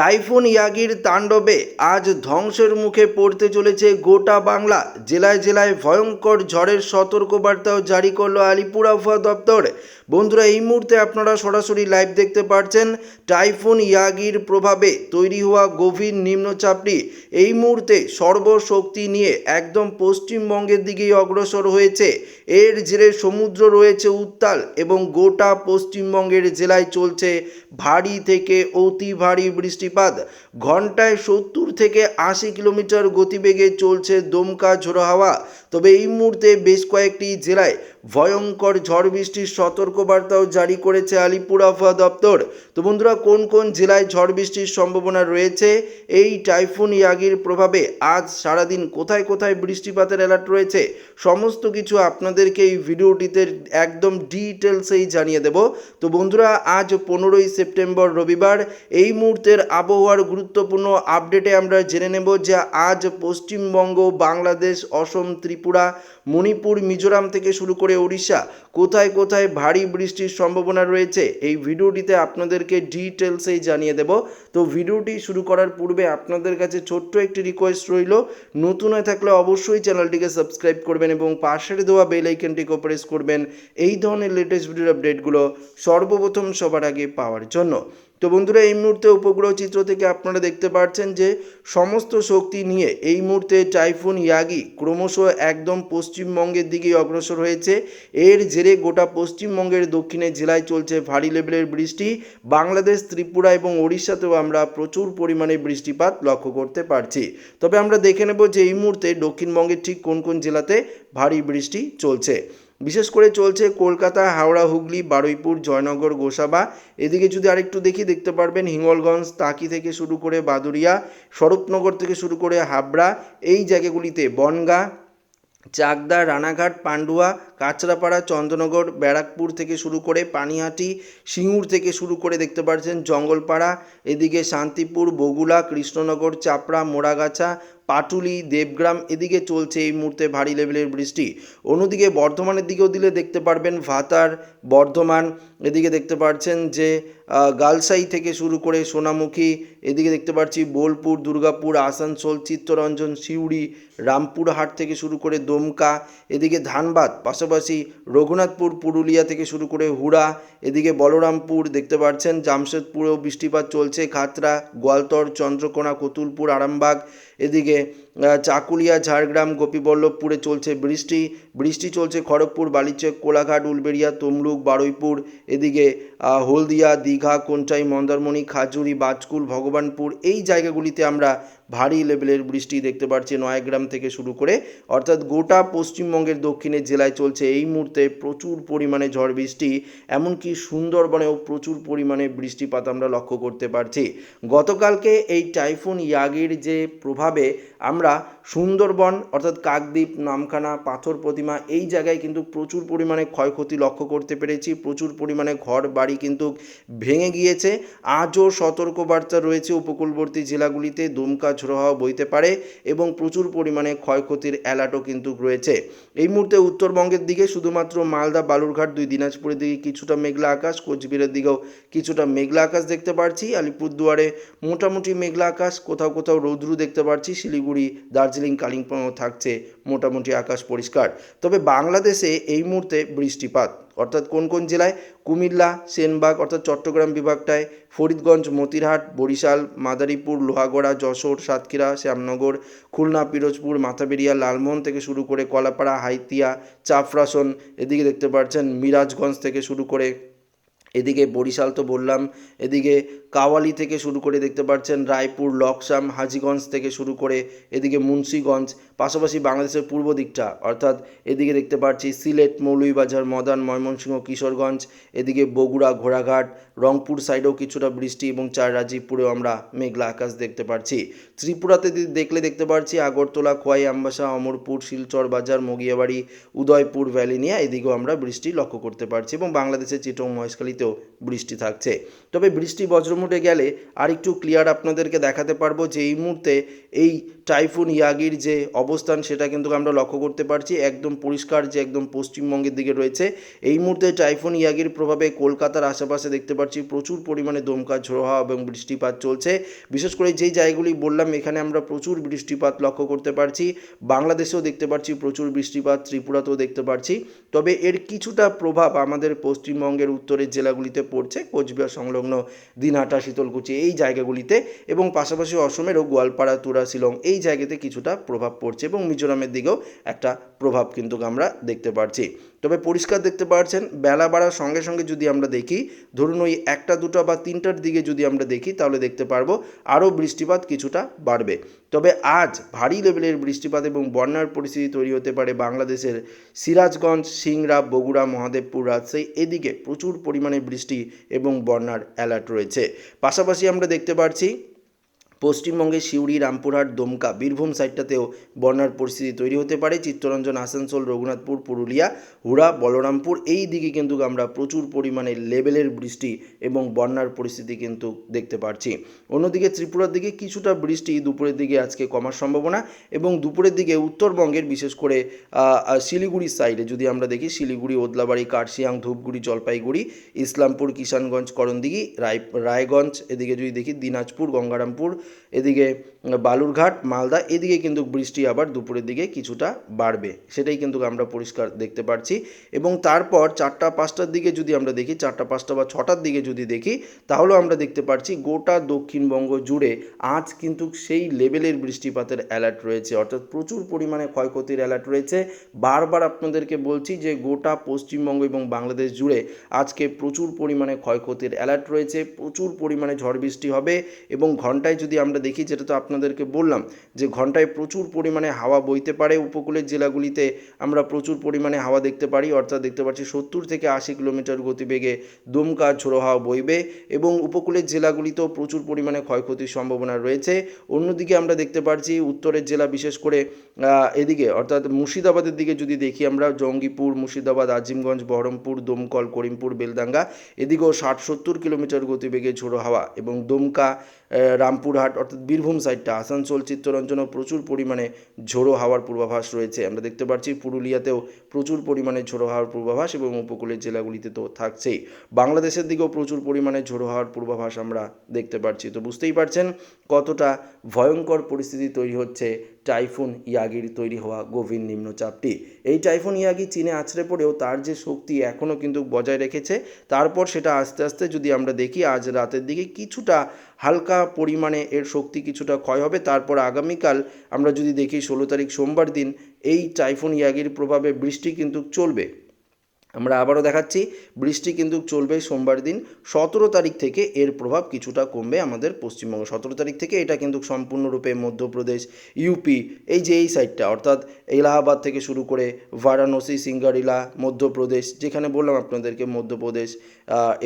Typhoon ইয়াগির তাণ্ডবে আজ ধ্বংসের মুখে পড়তে চলেছে গোটা বাংলা। জেলায় জেলায় ভয়ঙ্কর ঝড়ের সতর্কবার্তাও জারি করল আলিপুর আবহাওয়া দপ্তর। বন্ধুরা, এই মুহূর্তে আপনারা সরাসরি লাইভ দেখতে পাচ্ছেন টাইফুন ইয়াগির প্রভাবে তৈরি হওয়া গভীর নিম্নচাপটি। এই মুহূর্তে সর্বশক্তি নিয়ে একদম পশ্চিমবঙ্গের দিকেই অগ্রসর হয়েছে। এর জেরে সমুদ্র রয়েছে উত্তাল এবং গোটা পশ্চিমবঙ্গের জেলায় চলছে ভারী থেকে অতি ভারী বৃষ্টিপাত। ঘন্টায় সত্তর থেকে আশি কিলোমিটার গতিবেগে চলছে দমকা ঝোড়ো হাওয়া। তবে এই মুহূর্তে বেশ কয়েকটি জেলায় ভয়ঙ্কর ঝড় বৃষ্টির সতর্কবার্তাও জারি করেছে আলিপুর আবহাওয়া দপ্তর। তো বন্ধুরা, কোন কোন জেলায় ঝড় বৃষ্টির সম্ভাবনা রয়েছে? এই টাইফুন ইয়াগির প্রভাবে আজ সারাদিন কোথায় কোথায় বৃষ্টিপাতের অ্যালার্ট রয়েছে? সমস্ত কিছু আপনাদেরকে এই ভিডিওটিতে একদম ডিটেলসেই জানিয়ে দেব। তো বন্ধুরা, আজ পনেরোই সেপ্টেম্বর রবিবার, এই মুহূর্তের আবহাওয়ার গুরুত্বপূর্ণ আপডেটে আমরা জেনে নেব যে আজ পশ্চিমবঙ্গ, বাংলাদেশ, অসম, ত্রিপুরা মণিপুর, মিজোরাম থেকে শুরু করে ওড়িশা, কোথায় কোথায় ভারী বৃষ্টির সম্ভাবনা রয়েছে, এই ভিডিওটিতে আপনাদেরকে ডিটেলসেই জানিয়ে দেব। তো ভিডিওটি শুরু করার পূর্বে আপনাদের কাছে ছোট্ট একটি রিকোয়েস্ট রইল, নতুন হয়ে থাকলে অবশ্যই চ্যানেলটিকে সাবস্ক্রাইব করবেন এবং পাশের দেওয়া বেল আইকনটিকে প্রেস করবেন, এই ধরনের লেটেস্ট ভিডিওর আপডেটগুলো সর্বপ্রথম সবার আগে পাওয়ার জন্য। তো বন্ধুরা, এই মুহূর্তে উপগ্রহ চিত্র থেকে আপনারা দেখতে পাচ্ছেন যে সমস্ত শক্তি নিয়ে এই মুহূর্তে টাইফুন ইয়াগি ক্রমশ একদম পশ্চিমবঙ্গের দিকেই অগ্রসর হয়েছে। এর জেরে গোটা পশ্চিমবঙ্গের দক্ষিণে জেলায় চলছে ভারী লেভেলের বৃষ্টি। বাংলাদেশ, ত্রিপুরা এবং ওড়িশাতেও আমরা প্রচুর পরিমাণে বৃষ্টিপাত লক্ষ্য করতে পারছি। তবে আমরা দেখে নেব যে এই মুহূর্তে দক্ষিণবঙ্গের ঠিক কোন কোন জেলাতে ভারী বৃষ্টি চলছে। বিশেষ করে চলছে কলকাতা, হাওড়া, হুগলি, বারুইপুর, জয়নগর, গোসাবা। এদিকে যদি আরেকটু দেখি, দেখতে পারবেন হিঙ্গলগঞ্জ তাকি থেকে শুরু করে বাদুরিয়া স্বরূপনগর থেকে শুরু করে হাবড়া, এই জায়গাগুলিতে বনগা, চাকদা, রানাঘাট, পান্ডুয়া, কাঁচরাপাড়া, চন্দ্রনগর, ব্যারাকপুর থেকে শুরু করে পানিহাটি, সিঙ্গুর থেকে শুরু করে দেখতে পাচ্ছেন জঙ্গলপাড়া, এদিকে শান্তিপুর বগুলা কৃষ্ণনগর, চাপড়া, মোড়াগাছা পাটুলি, দেবগ্রাম, এদিকে চলছে এই মুহূর্তে ভারী লেভেলের বৃষ্টি। অন্যদিকে বর্ধমানের দিকেও দিলে দেখতে পারবেন ভাতার বর্ধমান, এদিকে দেখতে পাচ্ছেন যে গালসাই থেকে শুরু করে সোনামুখী, এদিকে দেখতে পাচ্ছি বোলপুর, দুর্গাপুর, আসানসোল, চিত্তরঞ্জন, সিউড়ি রামপুরহাট থেকে শুরু করে দমকা, এদিকে ধানবাদ, পাশাপাশি রঘুনাথপুর, পুরুলিয়া থেকে শুরু করে হুড়া, এদিকে বলরামপুর, দেখতে পাচ্ছেন জামশেদপুরেও বৃষ্টিপাত চলছে খাতরা গোয়ালতর, চন্দ্রকোনা, কতুলপুর, আরামবাগ, এদিকে চাকুলিয়া, ঝাড়গ্রাম, গোপীবল্লভপুরে চলছে বৃষ্টি। বৃষ্টি চলছে খড়গপুর বালিচক কোলাঘাট, উলবেড়িয়া, তমলুক, বারুইপুর, এদিকে হলদিয়া, দীঘা, কোনটাই, মন্দারমণি, খাজুরি, বাজকুল, ভগবানপুর এই জায়গাগুলিতে আমরা ভারী লেভেলের বৃষ্টি দেখতে পাচ্ছি নয়াগ্রাম থেকে শুরু করে। অর্থাৎ গোটা পশ্চিমবঙ্গের দক্ষিণের জেলায় চলছে এই মুহূর্তে প্রচুর পরিমাণে ঝড় বৃষ্টি। এমনকি সুন্দরবনেও প্রচুর পরিমাণে বৃষ্টিপাত আমরা লক্ষ্য করতে পারছি। গতকালকে এই টাইফুন, ইয়াগির যে প্রভাবে আমরা Torah সুন্দরবন, অর্থাৎ কাকদ্বীপ, নামখানা, পাথর প্রতিমা, এই জায়গায় কিন্তু প্রচুর পরিমাণে ক্ষয়ক্ষতি লক্ষ্য করতে পেরেছি। প্রচুর পরিমাণে ঘর বাড়ি কিন্তু ভেঙে গিয়েছে। আজও সতর্কবার্তা রয়েছে উপকূলবর্তী জেলাগুলিতে, দুমকা ঝোড়ো হাওয়া বইতে পারে এবং প্রচুর পরিমাণে ক্ষয়ক্ষতির অ্যালার্টও কিন্তু রয়েছে। এই মুহূর্তে উত্তরবঙ্গের দিকে শুধুমাত্র মালদা, বালুরঘাট, দুই দিনাজপুরের দিকে কিছুটা মেঘলা আকাশ, কোচবিহারের দিকেও কিছুটা মেঘলা আকাশ দেখতে পাচ্ছি আলিপুরদুয়ারে মোটামুটি মেঘলা আকাশ, কোথাও কোথাও রৌদ্রু দেখতে পাচ্ছি শিলিগুড়ি, দার্জিলিং কালিম্পংও থাকছে মোটামুটি আকাশ পরিষ্কার। তবে বাংলাদেশে এই মুহূর্তে বৃষ্টিপাত। অর্থাৎ কোন কোন জেলায়? কুমিল্লা, সেনবাগ, অর্থাৎ চট্টগ্রাম বিভাগটায় ফরিদগঞ্জ, মতিরহাট, বরিশাল, মাদারীপুর, লোহাগড়া, যশোর, সাতক্ষীরা, শ্যামনগর, খুলনা, পিরোজপুর, মাথাবেরিয়া, লালমোহন থেকে শুরু করে কলাপাড়া, হাইতিয়া চাফরাসন এদিকে দেখতে পাচ্ছেন মিরাজগঞ্জ থেকে শুরু করে এদিকে বরিশাল তো বললাম, এদিকে কাওয়ালি থেকে শুরু করে দেখতে পাচ্ছেন রায়পুর, লকসাম, হাজিগঞ্জ থেকে শুরু করে এদিকে মুন্সীগঞ্জ, পাশাপাশি বাংলাদেশের পূর্ব দিকটা, অর্থাৎ এদিকে দেখতে পাচ্ছি সিলেট, মৌলভীবাজার, মদান, ময়মনসিংহ, কিশোরগঞ্জ, এদিকে বগুড়া, ঘোড়াঘাট, রংপুর সাইডেও কিছুটা বৃষ্টি এবং চার রাজীবপুরেও আমরা মেঘলা আকাশ দেখতে পাচ্ছি ত্রিপুরাতে দেখলে দেখতে পাচ্ছি আগরতলা, খোয়াই, আমবাসা, অমরপুর, শিলচর বাজার, মগিয়াবাড়ি, উদয়পুর ভ্যালিনিয়া এদিকেও আমরা বৃষ্টি লক্ষ্য করতে পারছি এবং বাংলাদেশের চিটং, মহেশখালী জেলাগুলিতেও বৃষ্টি থাকছে। তবে বৃষ্টি বজ্রমুটে গেলে আর একটু ক্লিয়ার আপনাদেরকে দেখাতে পারব যে এই মুহূর্তে এই টাইফুন ইয়াগির যে অবস্থান, সেটা কিন্তু আমরা লক্ষ্য করতে পারছি। একদম পরিষ্কার যে একদম পশ্চিমবঙ্গের দিকে রয়েছে। এই মুহূর্তে টাইফুন ইয়াগির প্রভাবে কলকাতার আশেপাশে দেখতে পাচ্ছি প্রচুর পরিমাণে দমকা, ঝোড়ো হাওয়া এবং বৃষ্টিপাত চলছে। বিশেষ করে যেই জায়গাগুলি বললাম, এখানে আমরা প্রচুর বৃষ্টিপাত লক্ষ্য করতে পারছি। বাংলাদেশেও দেখতে পাচ্ছি প্রচুর বৃষ্টিপাত, ত্রিপুরাতেও দেখতে পাচ্ছি তবে এর কিছুটা প্রভাব আমাদের পশ্চিমবঙ্গের উত্তরের জেলাগুলিতে পড়ছে, কোচবিহার সংলগ্ন দিনহাটা, শীতলকুচি এই জায়গাগুলিতে এবং পাশাপাশি অসমেরও গোয়ালপাড়া, তুরা, শিলং এই জায়গাতে কিছুটা প্রভাব পড়ছে এবং মিজোরামের দিকেও একটা প্রভাব কিন্তু আমরা দেখতে পাচ্ছি তবে পরিষ্কার দেখতে পাচ্ছেন বেলা বাড়ার সঙ্গে সঙ্গে যদি আমরা দেখি, ধরুন ওই একটা, দুটো বা তিনটার দিকে যদি আমরা দেখি, তাহলে দেখতে পারব আরও বৃষ্টিপাত কিছুটা বাড়বে। তবে আজ ভারী লেভেলের বৃষ্টিপাত এবং বন্যার পরিস্থিতি তৈরি হতে পারে বাংলাদেশের সিরাজগঞ্জ, সিংড়া, বগুড়া, মহাদেবপুর, রাজশাহী, এদিকে প্রচুর পরিমাণে বৃষ্টি এবং বন্যার অ্যালার্ট রয়েছে। পাশাপাশি আমরা দেখতে পাচ্ছি পশ্চিমবঙ্গের সিউড়ি, রামপুরহাট, দমকা, বীরভূম সাইডটাতেও বন্যার পরিস্থিতি তৈরি হতে পারে। চিত্তরঞ্জন, আসানসোল, রঘুনাথপুর, পুরুলিয়া, হুড়া, বলরামপুর, এই দিকে কিন্তু আমরা প্রচুর পরিমাণে লেভেলের বৃষ্টি এবং বন্যার পরিস্থিতি কিন্তু দেখতে পাচ্ছি অন্যদিকে ত্রিপুরার দিকে কিছুটা বৃষ্টি দুপুরের দিকে আজকে কমার সম্ভাবনা এবং দুপুরের দিকে উত্তরবঙ্গের বিশেষ করে শিলিগুড়ির সাইডে যদি আমরা দেখি, শিলিগুড়ি, ওদলাবাড়ি, কার্শিয়াং, ধূপগুড়ি, জলপাইগুড়ি, ইসলামপুর, কিষানগঞ্জ, করণদিঘি, রায়, রায়গঞ্জ, এদিকে যদি দেখি, দিনাজপুর, গঙ্গারামপুর এদিকে বালুরঘাট, মালদা, এদিকে কিন্তু বৃষ্টি আবার দুপুরের দিকে কিছুটা বাড়বে। সেটাই কিন্তু আমরা পরিষ্কার দেখতে পাচ্ছি এবং তারপর চারটা, পাঁচটার দিকে যদি আমরা দেখি, চারটা, পাঁচটা বা ছটার দিকে যদি দেখি, তাহলেও আমরা দেখতে পাচ্ছি গোটা দক্ষিণবঙ্গ জুড়ে আজ কিন্তু সেই লেভেলের বৃষ্টিপাতের অ্যালার্ট রয়েছে। অর্থাৎ প্রচুর পরিমাণে ক্ষয়ক্ষতির অ্যালার্ট রয়েছে। বারবার আপনাদেরকে বলছি যে গোটা পশ্চিমবঙ্গ এবং বাংলাদেশ জুড়ে আজকে প্রচুর পরিমাণে ক্ষয়ক্ষতির অ্যালার্ট রয়েছে। প্রচুর পরিমাণে ঝড় বৃষ্টি হবে এবং ঘন্টায় যদি আমরা দেখি, যেটা তো আপনাদেরকে বললাম, যে ঘন্টায় প্রচুর পরিমাণে হাওয়া বইতে পারে। উপকূলের জেলাগুলিতে আমরা প্রচুর পরিমাণে হাওয়া দেখতে পারি। অর্থাৎ দেখতে পাচ্ছি সত্তর থেকে আশি কিলোমিটার গতিবেগে দমকা ঝোড়ো হাওয়া বইবে এবং উপকূলের জেলাগুলিতেও প্রচুর পরিমাণে ক্ষয়ক্ষতির সম্ভাবনা রয়েছে। অন্যদিকে আমরা দেখতে পাচ্ছি উত্তরের জেলা বিশেষ করে এদিকে, অর্থাৎ মুর্শিদাবাদের দিকে যদি দেখি আমরা, জঙ্গিপুর, মুর্শিদাবাদ, আজিমগঞ্জ, বহরমপুর, দমকল, করিমপুর বেলদাঙ্গা এদিকেও ষাট সত্তর কিলোমিটার গতিবেগে ঝোড়ো হাওয়া এবং দমকা রামপুরহাট, অর্থাৎ বীরভূম সাইডটা আসানসোল চিত্তরঞ্জনও প্রচুর পরিমাণে ঝোড়ো হাওয়ার পূর্বাভাস রয়েছে। আমরা দেখতে পাচ্ছি পুরুলিয়াতেও প্রচুর পরিমাণে ঝোড়ো হাওয়ার পূর্বাভাস এবং উপকূলের জেলাগুলিতে তো থাকছেই। বাংলাদেশের দিকেও প্রচুর পরিমাণে ঝোড়ো হাওয়ার পূর্বাভাস আমরা দেখতে পাচ্ছি। তো বুঝতেই পারছেন কতটা ভয়ঙ্কর পরিস্থিতি তৈরি হচ্ছে টাইফুন ইয়াগির তৈরি হওয়া গভীর নিম্নচাপটি। এই টাইফুন ইয়াগি চীনে আছড়ে পড়েও তার যে শক্তি এখনও কিন্তু বজায় রেখেছে, তারপর সেটা আস্তে আস্তে যদি আমরা দেখি, আজ রাতের দিকে কিছুটা হালকা পরিমাণে এর শক্তি কিছুটা ক্ষয় হবে। তারপর আগামীকাল আমরা যদি দেখি, ষোলো তারিখ সোমবার দিন এই টাইফুন ইয়াগির প্রভাবে বৃষ্টি কিন্তু চলবে। আমরা আবারও দেখাচ্ছি, বৃষ্টি কিন্তু চলবে সোমবার দিন, সতেরো তারিখ থেকে এর প্রভাব কিছুটা কমবে আমাদের পশ্চিমবঙ্গ। সতেরো তারিখ থেকে এটা কিন্তু সম্পূর্ণরূপে মধ্যপ্রদেশ ইউপি এই যে এই সাইডটা অর্থাৎ এলাহাবাদ থেকে শুরু করে বারাণসী, সিঙ্গারিলা, মধ্যপ্রদেশ, যেখানে বললাম আপনাদেরকে মধ্যপ্রদেশ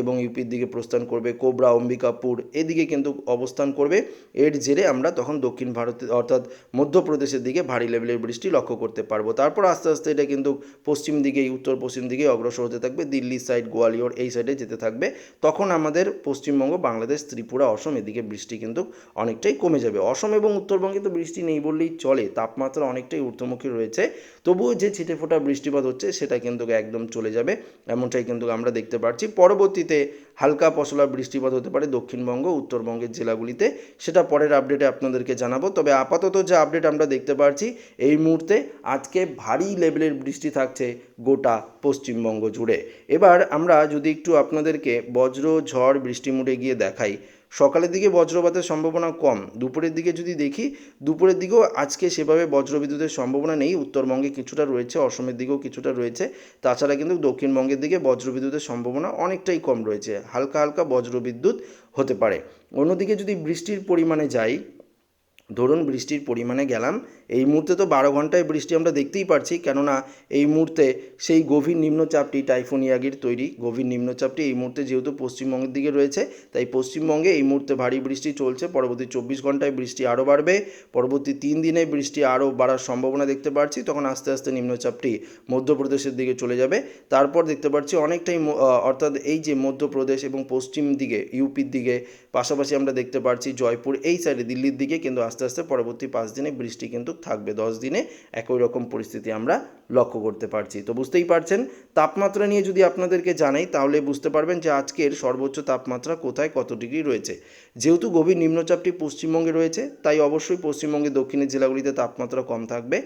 এবং ইউপির দিকে প্রস্থান করবে কোবরা, অম্বিকাপুর, এদিকে কিন্তু অবস্থান করবে। এর জেরে আমরা তখন দক্ষিণ ভারতে, অর্থাৎ মধ্যপ্রদেশের দিকে ভারী লেভেলের বৃষ্টি লক্ষ্য করতে পারব। তারপর আস্তে আস্তে এটা কিন্তু পশ্চিম দিকেই উত্তর পশ্চিম দিকে অগ্রসর হতে থাকবে, দিল্লি সাইড গোয়ালিয়র এই সাইডে যেতে থাকবে। তখন আমাদের পশ্চিমবঙ্গ, বাংলাদেশ, ত্রিপুরা, অসম, এদিকে বৃষ্টি কিন্তু অনেকটাই কমে যাবে। অসম এবং উত্তরবঙ্গে তো বৃষ্টি নেই বললেই চলে, তাপমাত্রা অনেকটাই ঊর্ধ্বমুখী রয়েছে। তবুও যে ছিটেফোঁটা বৃষ্টিপাত হচ্ছে, সেটা কিন্তু একদম চলে যাবে, এমনটাই কিন্তু আমরা দেখতে পাচ্ছি পরবর্তীতে হালকা পশলা বৃষ্টিপাত হতে পারে দক্ষিণবঙ্গ, উত্তরবঙ্গের জেলাগুলিতে। সেটা পরের আপডেটে আপনাদেরকে জানাব। তবে আপাতত যে আপডেট আমরা দেখতে পাচ্ছি এই মুহূর্তে আজকে ভারী লেভেলের বৃষ্টি থাকছে গোটা পশ্চিমবঙ্গ জুড়ে। এবার আমরা যদি একটু আপনাদেরকে বজ্র, ঝড় বৃষ্টি মুড়ে গিয়ে দেখাই সকালের দিকে বজ্রপাতের সম্ভাবনা কম। দুপুরের দিকে যদি দেখি, দুপুরের দিকেও আজকে সেভাবে বজ্রবিদ্যুতের সম্ভাবনা নেই। উত্তরবঙ্গে কিছুটা রয়েছে, অসমের দিকেও কিছুটা রয়েছে। তাছাড়া কিন্তু দক্ষিণবঙ্গের দিকে বজ্রবিদ্যুতের সম্ভাবনা অনেকটাই কম রয়েছে। হালকা হালকা বজ্রবিদ্যুৎ হতে পারে। অন্যদিকে যদি বৃষ্টির পরিমাণে যাই ধরুন বৃষ্টির পরিমাণে গেলাম, এই মুহূর্তে তো বারো ঘন্টায় বৃষ্টি আমরা দেখতেই পারছি, কেননা এই মুহূর্তে সেই গভীর নিম্নচাপটি টাইফুন ইয়াগির তৈরি, গভীর নিম্নচাপটি এই মুহূর্তে যেহেতু পশ্চিমবঙ্গের দিকে রয়েছে, তাই পশ্চিমবঙ্গে এই মুহূর্তে ভারী বৃষ্টি চলছে, পরবর্তী চব্বিশ ঘন্টায় বৃষ্টি আরও বাড়বে, পরবর্তী তিন দিনে বৃষ্টি আরও বাড়ার সম্ভাবনা দেখতে পাচ্ছি তখন আস্তে আস্তে নিম্নচাপটি মধ্যপ্রদেশের দিকে চলে যাবে, তারপর দেখতে পাচ্ছি অনেকটাই অর্থাৎ এই যে মধ্যপ্রদেশ এবং পশ্চিম দিকে, ইউপির দিকে, পাশাপাশি আমরা দেখতে পাচ্ছি জয়পুর, এই সাইডে দিল্লির দিকে, কিন্তু আস্তে আস্তে পরবর্তী পাঁচ দিনে বৃষ্টি কিন্তু থাকবে। দশ দিনে একই রকম পরিস্থিতি আমরা লক্ষ্য করতে পারছি। তো বুঝতেই পারছেন? তাপমাত্রা নিয়ে যদি আপনাদেরকে জানাই, তাহলে বুঝতে পারবেন যে আজকের সর্বোচ্চ তাপমাত্রা কোথায় কত ডিগ্রি রয়েছে। যেহেতু গভীর নিম্নচাপটি পশ্চিমবঙ্গে রয়েছে, তাই অবশ্যই পশ্চিমবঙ্গে দক্ষিণের জেলাগুলিতে তাপমাত্রা কম থাকবে।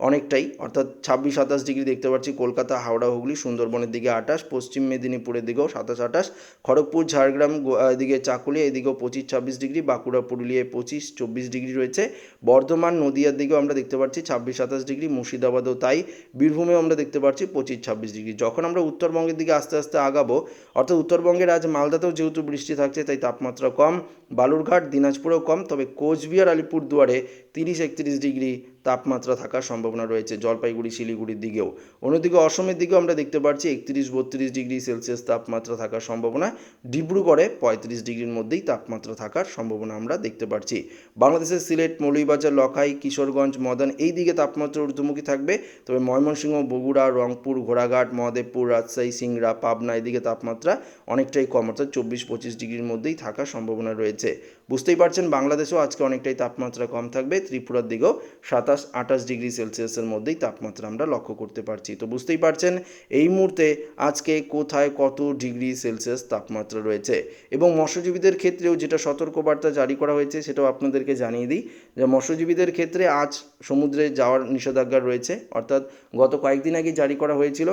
অনেকটাই, অর্থাৎ ছাব্বিশ, সাতাশ ডিগ্রি দেখতে পাচ্ছি, কলকাতা, হাওড়া, হুগলি, সুন্দরবনের দিকে আঠাশ, পশ্চিম মেদিনীপুরের দিকেও সাতাশ, আঠাশ, খড়গপুর, ঝাড়গ্রাম এদিকে চাকুলিয়া, এদিকেও পঁচিশ, ছাব্বিশ ডিগ্রি, বাঁকুড়া, পুরুলিয়ায় পঁচিশ, চব্বিশ ডিগ্রি রয়েছে। বর্ধমান, নদিয়ার দিকেও আমরা দেখতে পাচ্ছি, ছাব্বিশ, সাতাশ ডিগ্রি, মুর্শিদাবাদও তাই, বীরভূমেও আমরা দেখতে পাচ্ছি পঁচিশ, ছাব্বিশ ডিগ্রি। যখন আমরা উত্তরবঙ্গের দিকে আস্তে আস্তে আগাবো, অর্থাৎ উত্তরবঙ্গের আজ মালদাতেও যেহেতু বৃষ্টি থাকছে, তাই তাপমাত্রা কম। বালুরঘাট, দিনাজপুরেও কম, তবে কোচবিহার আলিপুর দুয়ারে তিরিশ, একত্রিশ ডিগ্রি তাপমাত্রা থাকার সম্ভাবনা রয়েছে। জলপাইগুড়ি, শিলিগুড়ির দিকেও। অন্যদিকে অসমের দিকেও আমরা দেখতে পাচ্ছি একত্রিশ, বত্রিশ ডিগ্রি সেলসিয়াস তাপমাত্রা থাকার সম্ভাবনা। ডিব্রুগড়ে পঁয়ত্রিশ ডিগ্রির মধ্যেই তাপমাত্রা থাকার সম্ভাবনা আমরা দেখতে পাচ্ছি বাংলাদেশের সিলেট, মৌলভীবাজার, লখাই, কিশোরগঞ্জ, মদন, এই দিকে তাপমাত্রা ঊর্ধ্বমুখী থাকবে। তবে ময়মনসিংহ, বগুড়া, রংপুর, ঘোড়াঘাট, মহাদেবপুর, রাজশাহী, সিংড়া, পাবনা, এদিকে তাপমাত্রা অনেকটাই কম, অর্থাৎ চব্বিশ, পঁচিশ ডিগ্রির মধ্যেই থাকার সম্ভাবনা রয়েছে। বুঝতেই পারছেন, বাংলাদেশেও আজকে অনেকটাই তাপমাত্রা কম থাকবে। ত্রিপুরার দিকেও সাতাশ, আঠাশ ডিগ্রি সেলসিয়াসের মধ্যেই তাপমাত্রা আমরা লক্ষ্য করতে পারছি। তো বুঝতেই পারছেন, এই মুহূর্তে আজকে কোথায় কত ডিগ্রি সেলসিয়াস তাপমাত্রা রয়েছে? এবং মৎস্যজীবীদের ক্ষেত্রেও যেটা সতর্কবার্তা জারি করা হয়েছে, সেটাও আপনাদেরকে জানিয়ে দিই যে মৎস্যজীবীদের ক্ষেত্রে আজ সমুদ্রে যাওয়ার নিষেধাজ্ঞা রয়েছে। অর্থাৎ গত কয়েকদিন আগে জারি করা হয়েছিল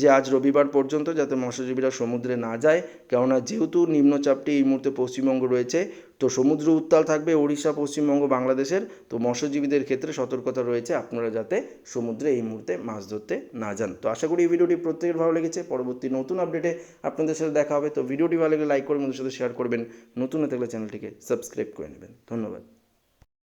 যে আজ রবিবার পর্যন্ত যাতে মৎস্যজীবীরা সমুদ্রে না যায়। কেননা যেহেতু নিম্নচাপটি এই মুহূর্তে পশ্চিমবঙ্গ রয়েছে তো সমুদ্র উত্তাল থাকবে ওড়িশা, পশ্চিমবঙ্গ, বাংলাদেশের। তো মৎস্যজীবীদের ক্ষেত্রে সতর্কতা রয়েছে আপনারা যাতে সমুদ্রে এই মুহূর্তে মাছ ধরতে না যান। তো আশা করি এই ভিডিওটি প্রত্যেকের ভালো লেগেছে। পরবর্তী নতুন আপডেটে আপনাদের সাথে দেখা হবে। তো ভিডিওটি ভালো লাগলে লাইক করে বন্ধুদের সাথে শেয়ার করবেন। নতুন থাকলে চ্যানেলটিকে সাবস্ক্রাইব করে নেবেন। ধন্যবাদ।